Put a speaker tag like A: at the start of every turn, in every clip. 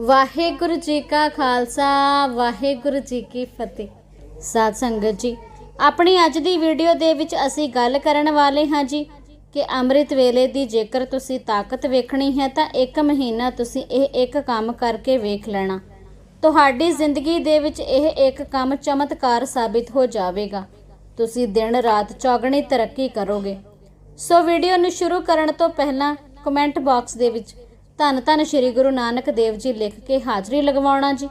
A: ਵਾਹਿਗੁਰੂ ਜੀ ਕਾ ਖਾਲਸਾ, ਵਾਹਿਗੁਰੂ ਜੀ ਕੀ ਫਤਿਹ। ਸਾਧ ਸੰਗਤ ਜੀ, ਆਪਣੀ ਅੱਜ ਦੀ ਵੀਡੀਓ ਦੇ ਵਿੱਚ ਅਸੀਂ ਗੱਲ ਕਰਨ ਵਾਲੇ ਹਾਂ ਜੀ ਕਿ ਅੰਮ੍ਰਿਤ ਵੇਲੇ ਦੀ ਜੇਕਰ ਤੁਸੀਂ ਤਾਕਤ ਵੇਖਣੀ ਹੈ ਤਾਂ ਇੱਕ ਮਹੀਨਾ ਤੁਸੀਂ ਇਹ ਇੱਕ ਕੰਮ ਕਰਕੇ ਵੇਖ ਲੈਣਾ। ਤੁਹਾਡੀ ਜ਼ਿੰਦਗੀ ਦੇ ਵਿੱਚ ਇਹ ਇੱਕ ਕੰਮ ਚਮਤਕਾਰ ਸਾਬਿਤ ਹੋ ਜਾਵੇਗਾ। ਤੁਸੀਂ ਦਿਨ ਰਾਤ ਚੌਗਣੀ ਤਰੱਕੀ ਕਰੋਗੇ। ਸੋ ਵੀਡੀਓ ਨੂੰ ਸ਼ੁਰੂ ਕਰਨ ਤੋਂ ਪਹਿਲਾਂ ਕਮੈਂਟ ਬਾਕਸ ਦੇ ਵਿੱਚ ਧੰਨ ਧੰਨ ਸ੍ਰੀ ਗੁਰੂ ਨਾਨਕ ਦੇਵ ਜੀ ਲਿਖ ਕੇ ਹਾਜ਼ਰੀ ਲਗਵਾਉਣਾ ਜੀ,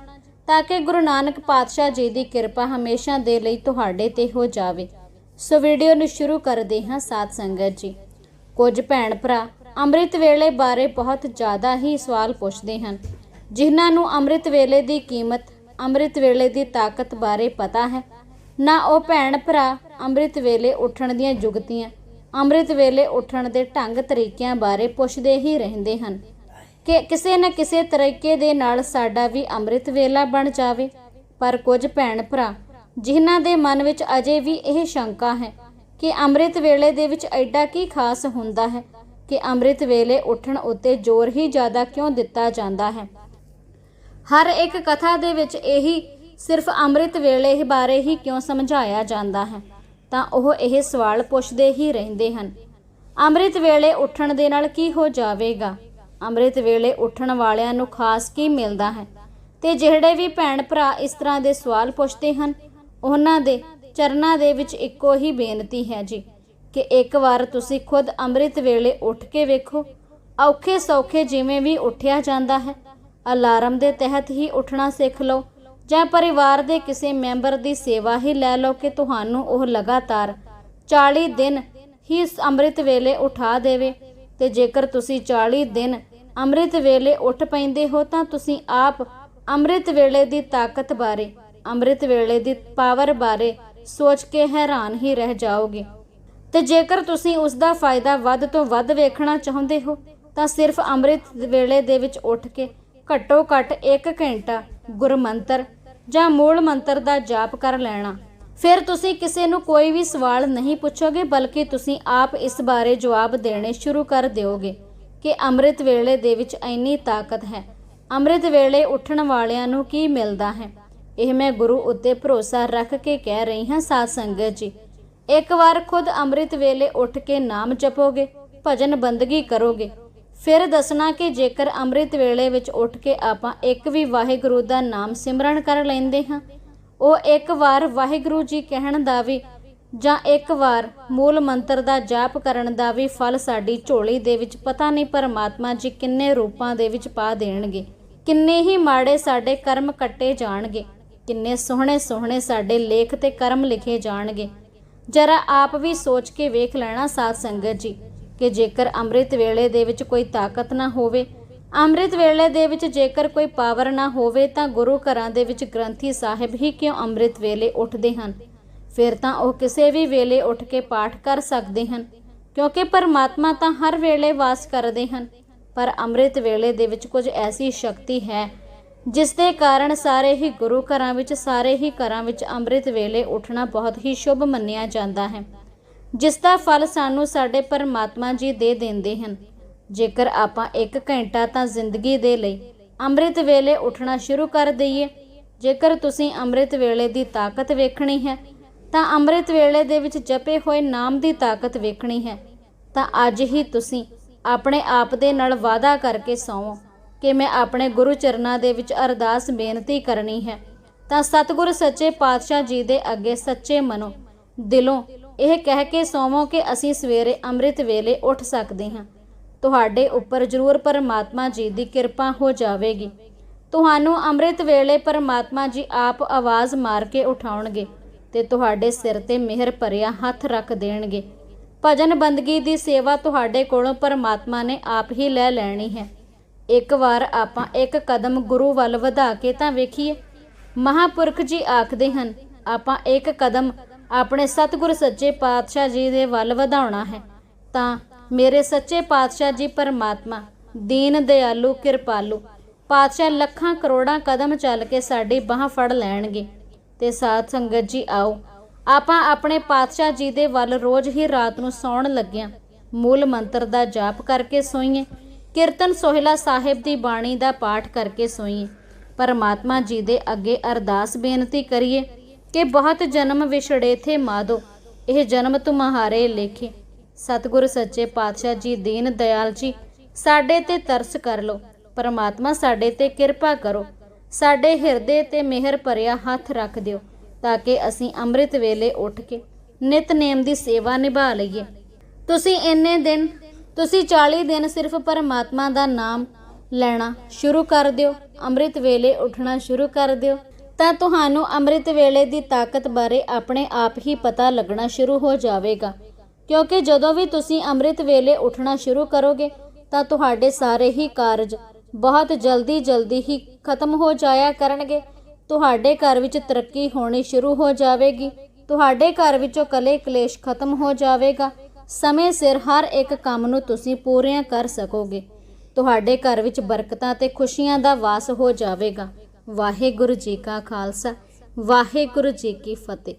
A: ਤਾਂ ਕਿ ਗੁਰੂ ਨਾਨਕ ਪਾਤਸ਼ਾਹ ਜੀ ਦੀ ਕਿਰਪਾ ਹਮੇਸ਼ਾ ਦੇ ਲਈ ਤੁਹਾਡੇ ਤੇ ਹੋ ਜਾਵੇ। ਸੋ ਵੀਡੀਓ ਨੂੰ ਸ਼ੁਰੂ ਕਰਦੇ ਹਾਂ ਸਾਧ ਸੰਗਤ ਜੀ। ਕੁਝ ਭੈਣ ਭਰਾ ਅੰਮ੍ਰਿਤ ਵੇਲੇ ਬਾਰੇ ਬਹੁਤ ਜ਼ਿਆਦਾ ਹੀ ਸਵਾਲ ਪੁੱਛਦੇ ਹਨ, ਜਿਨ੍ਹਾਂ ਨੂੰ ਅੰਮ੍ਰਿਤ ਵੇਲੇ ਦੀ ਕੀਮਤ, ਅੰਮ੍ਰਿਤ ਵੇਲੇ ਦੀ ਤਾਕਤ ਬਾਰੇ ਪਤਾ ਹੈ। ਨਾ ਉਹ ਭੈਣ ਭਰਾ ਅੰਮ੍ਰਿਤ ਵੇਲੇ ਉੱਠਣ ਦੀਆਂ ਜੁਗਤੀਆਂ, ਅੰਮ੍ਰਿਤ ਵੇਲੇ ਉੱਠਣ ਦੇ ਢੰਗ ਤਰੀਕਿਆਂ ਬਾਰੇ ਪੁੱਛਦੇ ਹੀ ਰਹਿੰਦੇ ਹਨ। ਕਿ ਕਿਸੇ ਨਾ ਕਿਸੇ ਤਰੀਕੇ ਦੇ ਨਾਲ ਸਾਡਾ ਵੀ ਅੰਮ੍ਰਿਤ ਵੇਲਾ ਬਣ ਜਾਵੇ। ਪਰ ਕੁਝ ਭੈਣ ਭਰਾ, ਜਿਨ੍ਹਾਂ ਦੇ ਮਨ ਵਿੱਚ ਅਜੇ ਵੀ ਇਹ ਸ਼ੰਕਾ ਹੈ ਕਿ ਅੰਮ੍ਰਿਤ ਵੇਲੇ ਦੇ ਵਿੱਚ ਐਡਾ ਕੀ ਖਾਸ ਹੁੰਦਾ ਹੈ ਕਿ ਅੰਮ੍ਰਿਤ ਵੇਲੇ ਉੱਠਣ ਉੱਤੇ ਜ਼ੋਰ ਹੀ ਜ਼ਿਆਦਾ ਕਿਉਂ ਦਿੱਤਾ ਜਾਂਦਾ ਹੈ? ਹਰ ਇੱਕ ਕਥਾ ਦੇ ਵਿੱਚ ਇਹੀ ਸਿਰਫ ਅੰਮ੍ਰਿਤ ਵੇਲੇ ਹੀ ਬਾਰੇ ਹੀ ਕਿਉਂ ਸਮਝਾਇਆ ਜਾਂਦਾ ਹੈ? ਤਾਂ ਉਹ ਇਹ ਸਵਾਲ ਪੁੱਛਦੇ ਹੀ ਰਹਿੰਦੇ ਹਨ, ਅੰਮ੍ਰਿਤ ਵੇਲੇ ਉੱਠਣ ਦੇ ਨਾਲ ਕੀ ਹੋ ਜਾਵੇਗਾ? ਅੰਮ੍ਰਿਤ ਵੇਲੇ ਉੱਠਣ ਵਾਲਿਆਂ ਨੂੰ ਖਾਸ ਕੀ ਮਿਲਦਾ ਹੈ? ਤੇ ਜਿਹੜੇ ਵੀ ਭੈਣ ਭਰਾ ਇਸ ਤਰ੍ਹਾਂ ਦੇ ਸਵਾਲ ਪੁੱਛਦੇ ਹਨ, ਉਹਨਾਂ ਦੇ ਚਰਨਾਂ ਦੇ ਵਿੱਚ ਇੱਕੋ ਹੀ ਬੇਨਤੀ ਹੈ ਜੀ, ਕਿ ਇੱਕ ਵਾਰ ਤੁਸੀਂ ਖੁਦ ਅੰਮ੍ਰਿਤ ਵੇਲੇ ਉੱਠ ਕੇ ਵੇਖੋ। ਔਖੇ ਸੌਖੇ ਜਿਵੇਂ ਵੀ ਉੱਠਿਆ ਜਾਂਦਾ ਹੈ, ਅਲਾਰਮ ਦੇ ਤਹਿਤ ਹੀ ਉੱਠਣਾ ਸਿੱਖ ਲਓ, ਜਾਂ ਪਰਿਵਾਰ ਦੇ ਕਿਸੇ ਮੈਂਬਰ ਦੀ ਸੇਵਾ ਹੀ ਲੈ ਲਓ ਕਿ ਤੁਹਾਨੂੰ ਉਹ ਲਗਾਤਾਰ 40 ਦਿਨ ਹੀ ਅੰਮ੍ਰਿਤ ਵੇਲੇ ਉਠਾ ਦੇਵੇ। ਤੇ ਜੇਕਰ ਤੁਸੀਂ 40 ਦਿਨ ਅੰਮ੍ਰਿਤ ਵੇਲੇ ਉੱਠ ਪੈਂਦੇ ਹੋ ਤਾਂ ਤੁਸੀਂ ਆਪ ਅੰਮ੍ਰਿਤ ਵੇਲੇ ਦੀ ਤਾਕਤ ਬਾਰੇ, ਅੰਮ੍ਰਿਤ ਵੇਲੇ ਦੀ ਪਾਵਰ ਬਾਰੇ ਸੋਚ ਕੇ ਹੈਰਾਨ ਹੀ ਰਹਿ ਜਾਓਗੇ। ਤੇ ਜੇਕਰ ਤੁਸੀਂ ਉਸ ਦਾ ਫਾਇਦਾ ਵੱਧ ਤੋਂ ਵੱਧ ਵੇਖਣਾ ਚਾਹੁੰਦੇ ਹੋ, ਤਾਂ ਸਿਰਫ ਅੰਮ੍ਰਿਤ ਵੇਲੇ ਦੇ ਵਿੱਚ ਉੱਠ ਕੇ ਘੱਟੋ ਘੱਟ 1 ਘੰਟਾ ਗੁਰਮੰਤਰ ਜਾਂ ਮੂਲ ਮੰਤਰ ਦਾ ਜਾਪ ਕਰ ਲੈਣਾ। ਫਿਰ ਤੁਸੀਂ ਕਿਸੇ ਨੂੰ ਕੋਈ ਵੀ ਸਵਾਲ ਨਹੀਂ ਪੁੱਛੋਗੇ, ਬਲਕਿ ਤੁਸੀਂ ਆਪ ਇਸ ਬਾਰੇ ਜਵਾਬ ਦੇਣੇ ਸ਼ੁਰੂ ਕਰ ਦਿਓਗੇ। ਕਿ ਅੰਮ੍ਰਿਤ ਵੇਲੇ ਦੇ ਵਿੱਚ ਇੰਨੀ ਤਾਕਤ ਹੈ। ਅੰਮ੍ਰਿਤ ਵੇਲੇ ਉੱਠਣ ਵਾਲਿਆਂ ਨੂੰ ਕੀ ਮਿਲਦਾ ਹੈ? ਇਹ ਮੈਂ ਗੁਰੂ ਉੱਤੇ ਭਰੋਸਾ ਰੱਖ ਕੇ ਕਹਿ ਰਹੀ ਹਾਂ, ਸਾਧ ਸੰਗਤ ਜੀ। ਇੱਕ ਵਾਰ ਖੁਦ ਅੰਮ੍ਰਿਤ ਵੇਲੇ ਉੱਠ ਕੇ ਨਾਮ ਜਪੋਗੇ, ਭਜਨ ਬੰਦਗੀ ਕਰੋਗੇ। ਫਿਰ ਦੱਸਣਾ ਕਿ ਜੇਕਰ ਅੰਮ੍ਰਿਤ ਵੇਲੇ ਵਿੱਚ ਉੱਠ ਕੇ ਆਪਾਂ ਇੱਕ ਵੀ ਵਾਹਿਗੁਰੂ ਦਾ ਨਾਮ ਸਿਮਰਨ ਕਰ ਲੈਂਦੇ ਹਾਂ, ਉਹ ਇੱਕ ਵਾਰ ਵਾਹਿਗੁਰੂ ਜੀ ਕਹਿਣ ਦਾ ਵੀ ਜਾਂ ਇੱਕ ਵਾਰ ਮੂਲ ਮੰਤਰ ਦਾ ਜਾਪ ਕਰਨ ਦਾ ਵੀ ਫਲ ਸਾਡੀ ਝੋਲੀ ਦੇ ਵਿੱਚ ਪਤਾ ਨਹੀਂ ਪਰਮਾਤਮਾ ਜੀ ਕਿੰਨੇ ਰੂਪਾਂ ਦੇ ਵਿੱਚ ਪਾ ਦੇਣਗੇ। ਕਿੰਨੇ ਹੀ ਮਾੜੇ ਸਾਡੇ ਕਰਮ ਕੱਟੇ ਜਾਣਗੇ। ਕਿੰਨੇ ਸੋਹਣੇ ਸੋਹਣੇ ਸਾਡੇ ਲੇਖ ਤੇ ਕਰਮ ਲਿਖੇ ਜਾਣਗੇ। ਜਰਾ ਆਪ ਵੀ ਸੋਚ ਕੇ ਵੇਖ ਲੈਣਾ ਸਾਧ ਸੰਗਤ ਜੀ, ਕਿ ਜੇਕਰ ਅੰਮ੍ਰਿਤ ਵੇਲੇ ਦੇ ਵਿੱਚ ਕੋਈ ਤਾਕਤ ਨਾ ਹੋਵੇ, ਅੰਮ੍ਰਿਤ ਵੇਲੇ ਦੇ ਵਿੱਚ ਜੇਕਰ ਕੋਈ ਪਾਵਰ ਨਾ ਹੋਵੇ, ਤਾਂ ਗੁਰੂ ਘਰਾਂ ਦੇ ਵਿੱਚ ਗ੍ਰੰਥੀ ਸਾਹਿਬ ਹੀ ਕਿਉਂ ਅੰਮ੍ਰਿਤ ਵੇਲੇ ਉੱਠਦੇ ਹਨ? ਫਿਰ ਤਾਂ ਉਹ ਕਿਸੇ ਵੀ ਵੇਲੇ ਉੱਠ ਕੇ ਪਾਠ ਕਰ ਸਕਦੇ ਹਨ, ਕਿਉਂਕਿ ਪਰਮਾਤਮਾ ਤਾਂ ਹਰ ਵੇਲੇ ਵਾਸ ਕਰਦੇ ਹਨ। ਪਰ ਅੰਮ੍ਰਿਤ ਵੇਲੇ ਦੇ ਵਿੱਚ ਕੁਝ ਐਸੀ ਸ਼ਕਤੀ ਹੈ, ਜਿਸ ਦੇ ਕਾਰਨ ਸਾਰੇ ਹੀ ਗੁਰੂ ਘਰਾਂ ਵਿੱਚ, ਸਾਰੇ ਹੀ ਘਰਾਂ ਵਿੱਚ ਅੰਮ੍ਰਿਤ ਵੇਲੇ ਉੱਠਣਾ ਬਹੁਤ ਹੀ ਸ਼ੁਭ ਮੰਨਿਆ ਜਾਂਦਾ ਹੈ, ਜਿਸ ਦਾ ਫਲ ਸਾਨੂੰ ਸਾਡੇ ਪਰਮਾਤਮਾ ਜੀ ਦੇ ਦਿੰਦੇ ਹਨ। ਜੇਕਰ ਆਪਾਂ 1 ਘੰਟਾ ਤਾਂ ਜ਼ਿੰਦਗੀ ਦੇ ਲਈ ਅੰਮ੍ਰਿਤ ਵੇਲੇ ਉੱਠਣਾ ਸ਼ੁਰੂ ਕਰ ਦਈਏ, ਜੇਕਰ ਤੁਸੀਂ ਅੰਮ੍ਰਿਤ ਵੇਲੇ ਦੀ ਤਾਕਤ ਵੇਖਣੀ ਹੈ ਤਾਂ ਅੰਮ੍ਰਿਤ ਵੇਲੇ ਦੇ ਵਿੱਚ ਜਪੇ ਹੋਏ ਨਾਮ ਦੀ ਤਾਕਤ ਵੇਖਣੀ ਹੈ। ਤਾਂ ਅੱਜ ਹੀ ਤੁਸੀਂ ਆਪਣੇ ਆਪ ਦੇ ਨਾਲ ਵਾਅਦਾ ਕਰਕੇ ਸੌਵੋ ਕਿ ਮੈਂ ਆਪਣੇ ਗੁਰੂ ਚਰਨਾਂ ਦੇ ਵਿੱਚ ਅਰਦਾਸ ਬੇਨਤੀ ਕਰਨੀ ਹੈ। ਤਾਂ ਸਤਿਗੁਰ ਸੱਚੇ ਪਾਤਸ਼ਾਹ ਜੀ ਦੇ ਅੱਗੇ ਸੱਚੇ ਮਨੋਂ ਦਿਲੋਂ ਇਹ ਕਹਿ ਕੇ ਸੌਵੋ ਕਿ ਅਸੀਂ ਸਵੇਰੇ ਅੰਮ੍ਰਿਤ ਵੇਲੇ ਉੱਠ ਸਕਦੇ ਹਾਂ। ਤੁਹਾਡੇ ਉੱਪਰ ਜ਼ਰੂਰ ਪਰਮਾਤਮਾ ਜੀ ਦੀ ਕਿਰਪਾ ਹੋ ਜਾਵੇਗੀ। ਤੁਹਾਨੂੰ ਅੰਮ੍ਰਿਤ ਵੇਲੇ ਪਰਮਾਤਮਾ ਜੀ ਆਪ ਆਵਾਜ਼ ਮਾਰ ਕੇ ਉਠਾਉਣਗੇ। ਤੇ ਤੁਹਾਡੇ ਸਿਰ ਤੇ ਮਿਹਰ ਭਰਿਆ ਹੱਥ ਰੱਖ ਦੇਣਗੇ। ਭਜਨ ਬੰਦਗੀ ਦੀ ਸੇਵਾ ਤੁਹਾਡੇ ਕੋਲੋਂ ਪਰਮਾਤਮਾ ਨੇ ਆਪ ਹੀ ਲੈ ਲੈਣੀ ਹੈ। ਇੱਕ ਵਾਰ ਆਪਾਂ ਇੱਕ ਕਦਮ ਗੁਰੂ ਵੱਲ ਵਧਾ ਕੇ ਤਾਂ ਵੇਖੀਏ। ਮਹਾਪੁਰਖ ਜੀ ਆਖਦੇ ਹਨ, ਆਪਾਂ ਇੱਕ ਕਦਮ ਆਪਣੇ ਸਤਿਗੁਰ ਸੱਚੇ ਪਾਤਸ਼ਾਹ ਜੀ ਦੇ ਵੱਲ ਵਧਾਉਣਾ ਹੈ। ਤਾਂ ਮੇਰੇ ਸੱਚੇ ਪਾਤਸ਼ਾਹ ਜੀ ਪਰਮਾਤਮਾ, ਦੀਨ ਦਿਆਲੂ ਕਿਰਪਾਲੂ, ਪਾਤਸ਼ਾਹ ਲੱਖਾਂ ਕਰੋੜਾਂ ਕਦਮ ਚੱਲ ਕੇ ਸਾਡੀ ਬਾਹ ਫੜ ਲੈਣਗੇ। ਤੇ ਸਾਧ ਸੰਗਤ ਜੀ ਆਓ। ਆਪਾਂ ਆਪਣੇ ਪਾਤਸ਼ਾਹ ਜੀ ਦੇ ਵੱਲ ਰੋਜ਼ ਹੀ ਰਾਤ ਨੂੰ ਸੌਣ ਲੱਗਿਆਂ, ਮੂਲ ਮੰਤਰ ਦਾ ਜਾਪ ਕਰਕੇ ਸੋਈਏ, ਕੀਰਤਨ ਸੋਹਿਲਾ ਸਾਹਿਬ ਦੀ ਬਾਣੀ ਦਾ ਪਾਠ ਕਰਕੇ ਸੋਈਏ। ਪਰਮਾਤਮਾ ਜੀ ਦੇ ਅੱਗੇ ਅਰਦਾਸ ਬੇਨਤੀ ਕਰੀਏ ਕਿ ਬਹੁਤ ਜਨਮ ਵਿਛੜੇ ਥੇ ਮਾਦੋ, ਇਹ ਜਨਮ ਤੁਮਹਾਰੇ ਲੇਖੇ। ਸਤਿਗੁਰ ਸੱਚੇ ਪਾਤਸ਼ਾਹ ਜੀ, ਦੀਨ ਦਿਆਲ ਜੀ, ਸਾਡੇ ਤੇ ਤਰਸ ਕਰ ਲੋ ਪਰਮਾਤਮਾ ਸਾਡੇ ਤੇ ਕਿਰਪਾ ਕਰੋ। ਸਾਡੇ ਹਿਰਦੇ ਤੇ ਮਿਹਰ ਭਰਿਆ ਹੱਥ ਰੱਖ ਦਿਓ, ਤਾਂ ਕਿ ਅਸੀਂ ਅੰਮ੍ਰਿਤ ਵੇਲੇ ਉੱਠ ਕੇ ਨਿਤਨੇਮ ਦੀ ਸੇਵਾ ਨਿਭਾ ਲਈਏ। ਤੁਸੀਂ ਇੰਨੇ ਦਿਨ, ਤੁਸੀਂ 40 ਦਿਨ ਸਿਰਫ ਪਰਮਾਤਮਾ ਦਾ ਨਾਮ ਲੈਣਾ ਸ਼ੁਰੂ ਕਰ ਦਿਓ, ਅੰਮ੍ਰਿਤ ਵੇਲੇ ਉੱਠਣਾ ਸ਼ੁਰੂ ਕਰ ਦਿਓ, ਤਾਂ ਤੁਹਾਨੂੰ ਅੰਮ੍ਰਿਤ ਵੇਲੇ ਦੀ ਤਾਕਤ ਬਾਰੇ ਆਪਣੇ ਆਪ ਹੀ ਪਤਾ ਲੱਗਣਾ ਸ਼ੁਰੂ ਹੋ ਜਾਵੇਗਾ। ਕਿਉਂਕਿ ਜਦੋਂ ਵੀ ਤੁਸੀਂ ਅੰਮ੍ਰਿਤ ਵੇਲੇ ਉੱਠਣਾ ਸ਼ੁਰੂ ਕਰੋਗੇ, ਤਾਂ ਤੁਹਾਡੇ ਸਾਰੇ ਹੀ ਕਾਰਜ ਬਹੁਤ ਜਲਦੀ ਜਲਦੀ ਹੀ ਖਤਮ ਹੋ ਜਾਇਆ ਕਰਨਗੇ। ਤੁਹਾਡੇ ਘਰ ਵਿੱਚ ਤਰੱਕੀ ਹੋਣੀ ਸ਼ੁਰੂ ਹੋ ਜਾਵੇਗੀ। ਤੁਹਾਡੇ ਘਰ ਵਿੱਚੋਂ ਕਲੇ ਕਲੇਸ਼ ਖਤਮ ਹੋ ਜਾਵੇਗਾ। ਸਮੇਂ ਸਿਰ ਹਰ ਇੱਕ ਕੰਮ ਨੂੰ ਤੁਸੀਂ ਪੂਰੀਆਂ ਕਰ ਸਕੋਗੇ। ਤੁਹਾਡੇ ਘਰ ਵਿੱਚ ਬਰਕਤਾਂ ਤੇ ਖੁਸ਼ੀਆਂ ਦਾ ਵਾਸ ਹੋ ਜਾਵੇਗਾ। ਵਾਹਿਗੁਰੂ ਜੀ ਕਾ ਖਾਲਸਾ। ਵਾਹਿਗੁਰੂ ਜੀ ਕੀ ਫਤਿਹ।